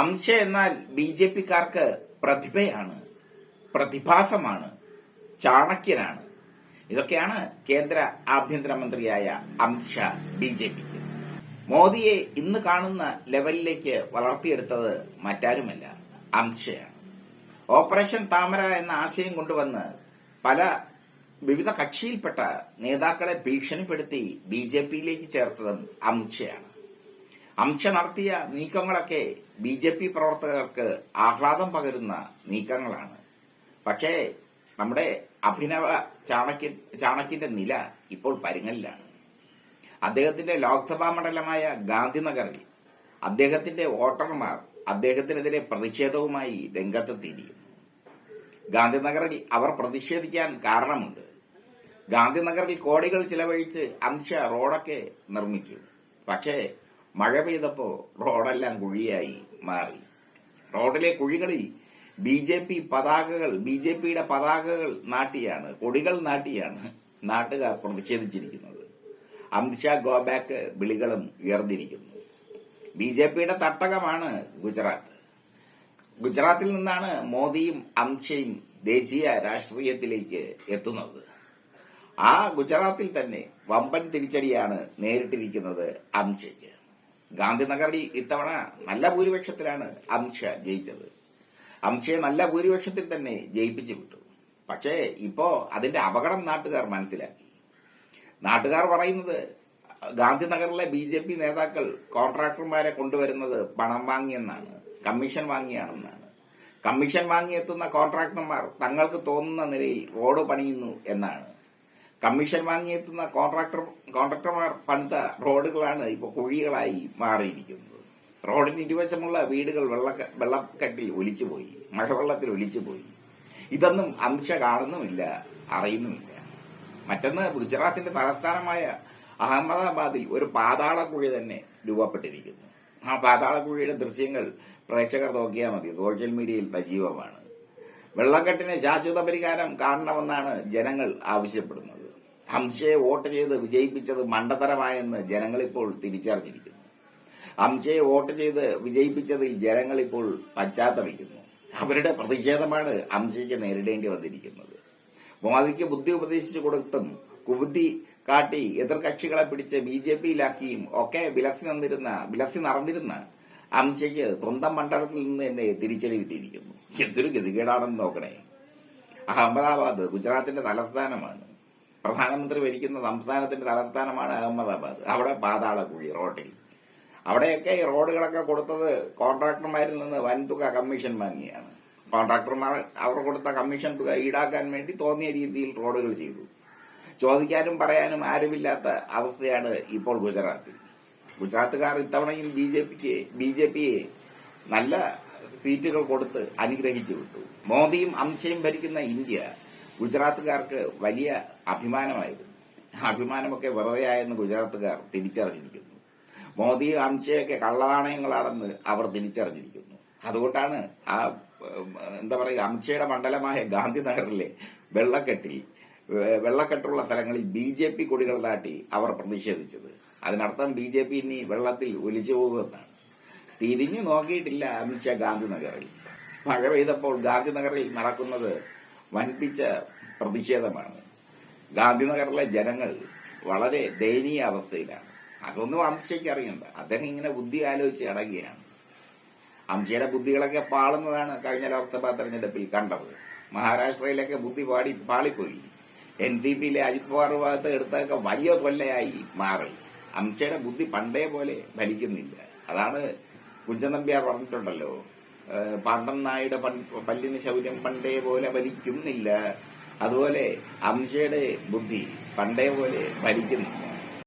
അംശ എന്നാൽ B J പിക്കാർക്ക് പ്രതിഭയാണ് പ്രതിഭാസമാണ് ചാണക്യനാണ്. ഇതൊക്കെയാണ് കേന്ദ്ര ആഭ്യന്തരമന്ത്രിയായ അമിത്ഷാ ബി ജെ പിക്ക്. മോദിയെ ഇന്ന് കാണുന്ന ലെവലിലേക്ക് വളർത്തിയെടുത്തത് മറ്റാരുമല്ല അമിത്ഷയാണ് ഓപ്പറേഷൻ താമര എന്ന ആശയം കൊണ്ടുവന്ന് പല വിവിധ കക്ഷിയിൽപ്പെട്ട നേതാക്കളെ ഭീഷണിപ്പെടുത്തി ബി ജെ പിയിലേക്ക് ചേർത്തതും അമിത്ഷയാണ് അമിത്ഷ നടത്തിയ നീക്കങ്ങളൊക്കെ ബി ജെ പി പ്രവർത്തകർക്ക് ആഹ്ലാദം പകരുന്ന നീക്കങ്ങളാണ്. പക്ഷേ നമ്മുടെ അഭിനവ ചാണക്യ ചാണക്യന്റെ നില ഇപ്പോൾ പരുങ്ങലിലാണ്. അദ്ദേഹത്തിന്റെ ലോക്സഭാ മണ്ഡലമായ ഗാന്ധിനഗറിൽ അദ്ദേഹത്തിന്റെ വോട്ടർമാർ അദ്ദേഹത്തിനെതിരെ പ്രതിഷേധവുമായി രംഗത്തെത്തിയിരിക്കുന്നു. ഗാന്ധിനഗറിൽ അവർ പ്രതിഷേധിക്കാൻ കാരണമുണ്ട്. ഗാന്ധിനഗറിൽ കോടികൾ ചിലവഴിച്ച് അംശ റോഡൊക്കെ നിർമ്മിച്ചു. പക്ഷേ മഴ പെയ്തപ്പോ റോഡെല്ലാം കുഴിയായി മാറി. റോഡിലെ കുഴികളിൽ ബി ജെ പി പതാകകൾ ബി ജെ പിയുടെ പതാകകൾ നാട്ടിയാണ് കൊടികൾ നാട്ടിയാണ് നാട്ടുകാർ പ്രതിഷേധിച്ചിരിക്കുന്നത്. അമിത്ഷാ ഗോ ബാക്ക് വിളികളും ഉയർന്നിരിക്കുന്നു. ബി ജെ പിയുടെ തട്ടകമാണ് ഗുജറാത്ത്. ഗുജറാത്തിൽ നിന്നാണ് മോദിയും അമിത്ഷയും ദേശീയ രാഷ്ട്രീയത്തിലേക്ക് എത്തുന്നത്. ആ ഗുജറാത്തിൽ തന്നെ വമ്പൻ തിരിച്ചടിയാണ് നേരിട്ടിരിക്കുന്നത് അമിത്ഷയ്ക്ക് ഗാന്ധിനഗറിൽ ഇത്തവണ നല്ല ഭൂരിപക്ഷത്തിലാണ് അമിത്ഷാ ജയിച്ചത്. അമിത്ഷയെ നല്ല ഭൂരിപക്ഷത്തിൽ തന്നെ ജയിപ്പിച്ചു വിട്ടു. പക്ഷേ ഇപ്പോ അതിന്റെ അപകടം നാട്ടുകാർ മനസ്സിലാക്കി. നാട്ടുകാർ പറയുന്നത് ഗാന്ധിനഗറിലെ ബി ജെ പി നേതാക്കൾ കോൺട്രാക്ടർമാരെ കൊണ്ടുവരുന്നത് പണം വാങ്ങിയെന്നാണ് കമ്മീഷൻ വാങ്ങിയാണെന്നാണ്. കമ്മീഷൻ വാങ്ങിയെത്തുന്ന കോൺട്രാക്ടർമാർ തങ്ങൾക്ക് തോന്നുന്ന നിലയിൽ റോഡ് പണിയുന്നു എന്നാണ്. കമ്മീഷൻ വാങ്ങിയെത്തുന്ന കോൺട്രാക്ടർ കോൺട്രാക്ടർമാർ പണിത റോഡുകളാണ് ഇപ്പോൾ കുഴികളായി മാറിയിരിക്കുന്നത്. റോഡിന് ഇരുവശമുള്ള വീടുകൾ വെള്ള വെള്ളക്കെട്ടിൽ ഒലിച്ചുപോയി മഴവെള്ളത്തിൽ ഒലിച്ചുപോയി. ഇതൊന്നും അംശ കാണുന്നുമില്ല അറിയുന്നുമില്ല. മറ്റൊന്ന് ഗുജറാത്തിന്റെ തലസ്ഥാനമായ അഹമ്മദാബാദിൽ ഒരു പാതാളക്കുഴി തന്നെ രൂപപ്പെട്ടിരിക്കുന്നു. ആ പാതാളക്കുഴിയുടെ ദൃശ്യങ്ങൾ പ്രേക്ഷകർ നോക്കിയാൽ മതി. സോഷ്യൽ മീഡിയയിൽ സജീവമാണ്. വെള്ളക്കെട്ടിന് ശാശ്വത പരിഹാരം കാണണമെന്നാണ് ജനങ്ങൾ ആവശ്യപ്പെടുന്നത്. ഹംസയെ വോട്ട് ചെയ്ത് വിജയിപ്പിച്ചത് മണ്ടത്തരമായെന്ന് ജനങ്ങളിപ്പോൾ തിരിച്ചറിഞ്ഞിരിക്കുന്നു. ഹംസയെ വോട്ട് ചെയ്ത് വിജയിപ്പിച്ചതിൽ ജനങ്ങളിപ്പോൾ പശ്ചാത്തപിക്കുന്നു. അവരുടെ പ്രതിഷേധമാണ് ഹംസയ്ക്ക് നേരിടേണ്ടി വന്നിരിക്കുന്നത്. മോദിക്ക് ബുദ്ധി ഉപദേശിച്ചു കൊടുത്തും കുബുദ്ധി കാട്ടി എതിർകക്ഷികളെ പിടിച്ച് ബി ജെ പിയിലാക്കിയും ഒക്കെ വിലസി നിന്നിരുന്ന വിലസി നടന്നിരുന്ന അംശയ്ക്ക് സ്വന്തം മണ്ഡലത്തിൽ നിന്ന് തന്നെ തിരിച്ചടി കിട്ടിയിരിക്കുന്നു. എന്തൊരു ഗതികേടാണെന്ന് നോക്കണേ. അഹമ്മദാബാദ് ഗുജറാത്തിന്റെ തലസ്ഥാനമാണ്. പ്രധാനമന്ത്രി ഭരിക്കുന്ന സംസ്ഥാനത്തിന്റെ തലസ്ഥാനമാണ് അഹമ്മദാബാദ്. അവിടെ പാതാളക്കുഴി റോഡിൽ. അവിടെയൊക്കെ ഈ റോഡുകളൊക്കെ കൊടുത്തത് കോൺട്രാക്ടർമാരിൽ നിന്ന് വൻതുക കമ്മീഷൻ വാങ്ങിയാണ്. കോൺട്രാക്ടർമാർ അവർ കൊടുത്ത കമ്മീഷൻ തുക ഈടാക്കാൻ വേണ്ടി തോന്നിയ രീതിയിൽ റോഡുകൾ ചെയ്തു. ചോദിക്കാനും പറയാനും ആരുമില്ലാത്ത അവസ്ഥയാണ് ഇപ്പോൾ ഗുജറാത്തിൽ. ഗുജറാത്തുകാർ ഇത്തവണയും ബി ജെ പിക്ക് ബി ജെ പിയെ നല്ല സീറ്റുകൾ കൊടുത്ത് അനുഗ്രഹിച്ചു വിട്ടു. മോദിയും അംശയും ഭരിക്കുന്ന ഇന്ത്യ ഗുജറാത്തുകാർക്ക് വലിയ അഭിമാനമായിരുന്നു. അഭിമാനമൊക്കെ വെറുതെയായെന്ന് ഗുജറാത്തുകാർ തിരിച്ചറിഞ്ഞിരിക്കുന്നു. മോദി അംശയൊക്കെ കള്ളനാണയങ്ങളാണെന്ന് അവർ തിരിച്ചറിഞ്ഞിരിക്കുന്നു. അതുകൊണ്ടാണ് ആ എന്താ പറയുക അംശയുടെ മണ്ഡലമായ ഗാന്ധിനഗറിലെ വെള്ളക്കെട്ടിൽ വെള്ളക്കെട്ടുള്ള സ്ഥലങ്ങളിൽ ബി ജെ പി കൊടികൾ താട്ടി അവർ പ്രതിഷേധിച്ചത്. അതിനർത്ഥം ബി ജെ പി ഇനി വെള്ളത്തിൽ ഒലിച്ചു പോകുമെന്നാണ്. തിരിഞ്ഞു നോക്കിയിട്ടില്ല അമിത്ഷാ ഗാന്ധിനഗറിൽ. മഴ പെയ്തപ്പോൾ ഗാന്ധിനഗറിൽ നടക്കുന്നത് വൻപിച്ച പ്രതിഷേധമാണ്. ഗാന്ധിനഗറിലെ ജനങ്ങൾ വളരെ ദയനീയ അവസ്ഥയിലാണ്. അതൊന്നും അംശയ്ക്ക് അറിയണ്ട. അദ്ദേഹം ഇങ്ങനെ ബുദ്ധി ആലോചിച്ച് അടങ്ങുകയാണ് അംശയുടെ ബുദ്ധികളൊക്കെ പാളുന്നതാണ് കഴിഞ്ഞ ലോക്സഭാ തെരഞ്ഞെടുപ്പിൽ കണ്ടത്. മഹാരാഷ്ട്രയിലൊക്കെ ബുദ്ധി പാടി പാളിപ്പോയി. എൻ സി പിയിലെ അജിത് പവാർ ഭാഗത്ത് എടുത്തൊക്കെ വലിയ കൊല്ലയായി മാറി. അംശയുടെ ബുദ്ധി പണ്ടേ പോലെ ഭരിക്കുന്നില്ല. അതാണ് കുഞ്ചൻ നമ്പ്യാർ പറഞ്ഞിട്ടുണ്ടല്ലോ. പാണ്ഡൻ പല്ലിന് ശൗര്യം പണ്ടേ പോലെ വലിക്കുന്നില്ല അതുപോലെ അംശയുടെ ബുദ്ധി പണ്ടേ പോലെ ഫലിക്കുന്നില്ല